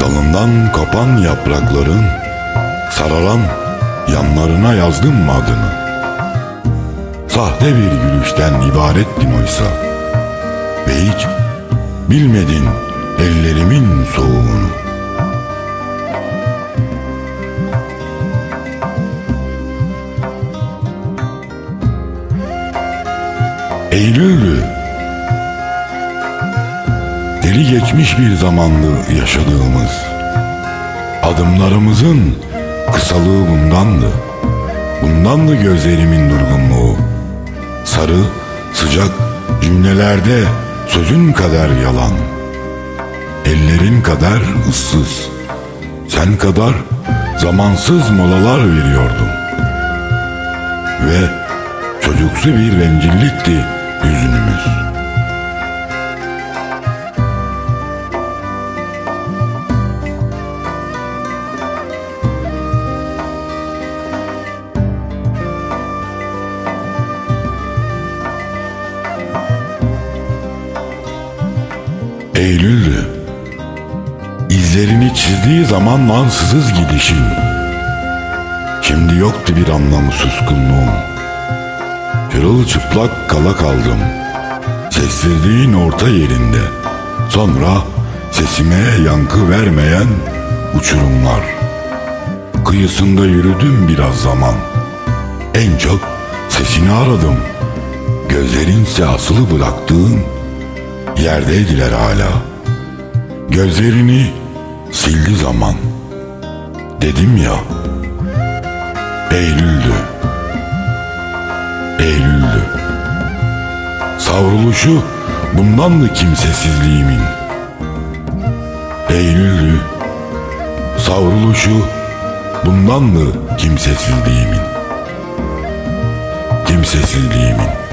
Dalından kopan yaprakların sararan yanlarına yazdım mı adını? Sahte bir gülüşten ibarettin oysa ve hiç bilmedin ellerimin soğuğunu. Eylül'dü. Deli geçmiş bir zamanlı yaşadığımız. Adımlarımızın kısalığı bundandı. Bundandı gözlerimin durgunluğu. Sarı, sıcak cümlelerde sözün kadar yalan. Ellerin kadar ıssız. Sen kadar zamansız molalar veriyordum. Ve çocuksu bir bencillikti Eylül'dü. İzlerini çizdiği zaman ansızız gidişin. Şimdi yoktu bir anlamı suskunluğun. Çırılçıplak kala kaldım. Sessizliğin orta yerinde. Sonra sesime yankı vermeyen uçurumlar. Kıyısında yürüdüm biraz zaman. En çok sesini aradım. Gözlerinse asılı bıraktığın yerdeydiler hala. Gözlerini sildi zaman. Dedim ya. Eylül'dü. Eylül'dü. Savruluşu bundandı kimsesizliğimin. Eylül'dü. Savruluşu bundandı kimsesizliğimin. Kimsesizliğimin.